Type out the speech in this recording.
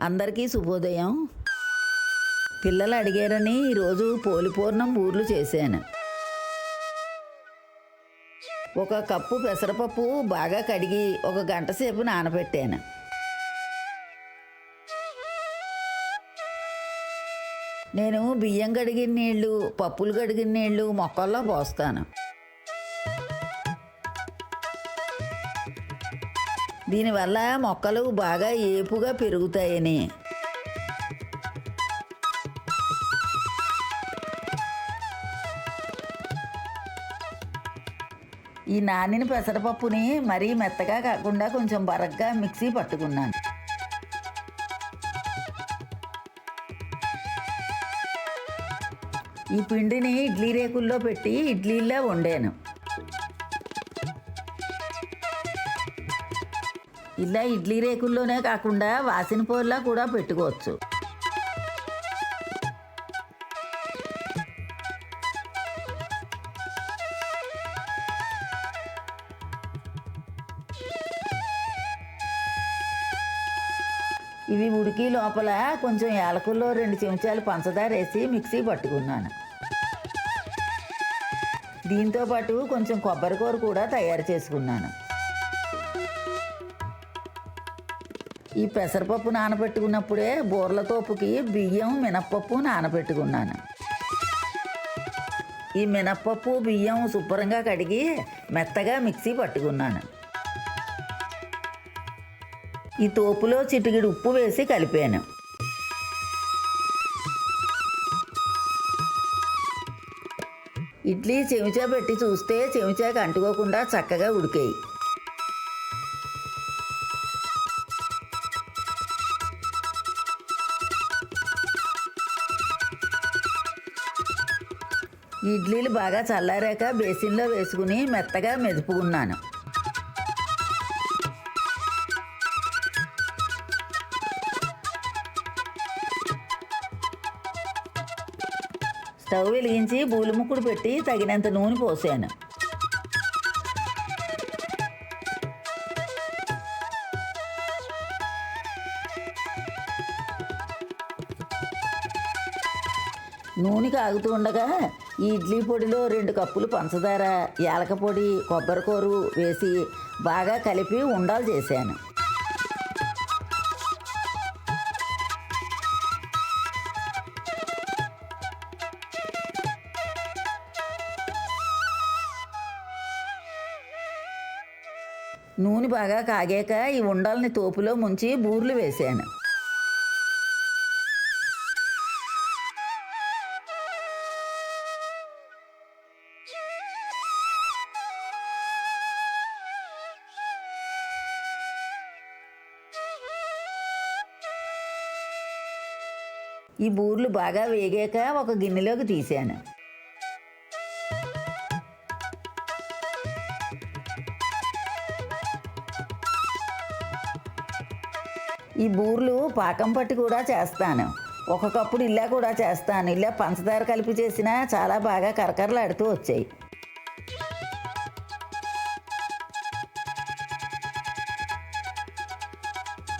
అందరికీ శుభోదయం. పిల్లలు అడిగారని ఈరోజు పోలిపూర్ణం ఊర్లు చేశాను. ఒక కప్పు పెసరపప్పు బాగా కడిగి ఒక గంట సేపు నానబెట్టాను. నేను బియ్యం కడిగిన నీళ్ళు పప్పులు కడిగిన నీళ్ళు మొక్కల్లో పోస్తాను. దీనివల్ల మొక్కలు బాగా ఏపుగా పెరుగుతాయని. ఈ నానిన పెసరపప్పుని మరీ మెత్తగా కాకుండా కొంచెం బరగ్గా మిక్సీ పట్టుకున్నాను. ఈ పిండిని ఇడ్లీ రేకుల్లో పెట్టి ఇడ్లీలా వండాను. ఇలా ఇడ్లీ రేకుల్లోనే కాకుండా వాసిన పోర్లా కూడా పెట్టుకోవచ్చు. ఇవి ఉడికి లోపల కొంచెం యాలకుల్లో రెండు చెంచాలు పంచదార వేసి మిక్సీ పట్టుకున్నాను. దీంతో పాటు కొంచెం కొబ్బరికూర కూడా తయారు చేసుకున్నాను. ఈ పెసరపప్పు నానబెట్టుకున్నప్పుడే బూర్ల తోపుకి బియ్యం మినప్పప్పు నానబెట్టుకున్నాను. ఈ మినప్పప్పు బియ్యం శుభ్రంగా కడిగి మెత్తగా మిక్సీ పట్టుకున్నాను. ఈ తోపులో చిటికిడి ఉప్పు వేసి కలిపాను. ఇడ్లీ చెమిచా పెట్టి చూస్తే చెమిచాకి అంటుకోకుండా చక్కగా ఉడికాయి. ఇడ్లీలు బాగా చల్లారాక బేసిన్లో వేసుకుని మెత్తగా మెదుపుకున్నాను. స్టవ్ వెలిగించి బూలుముక్కుడు పెట్టి తగినంత నూనె పోసాను. నూనె కాగుతూ ఉండగా ఈ ఇడ్లీ పొడిలో రెండు కప్పులు పంచదార యాలక పొడి కొబ్బరికూరు వేసి బాగా కలిపి ఉండాలు చేశాను. నూనె బాగా కాగాక ఈ ఉండాలని తోపులో ముంచి బూర్లు వేశాను. ఈ బూర్లు బాగా వేగాక ఒక గిన్నెలోకి తీశాను ఈ బూర్లు పాకం పట్టి కూడా చేస్తాను. ఒక కప్పుడు ఇలా కూడా చేస్తాను. ఇలా పంచదార కలిపి చేసినా చాలా బాగా కరకరలాడుతూ వచ్చాయి.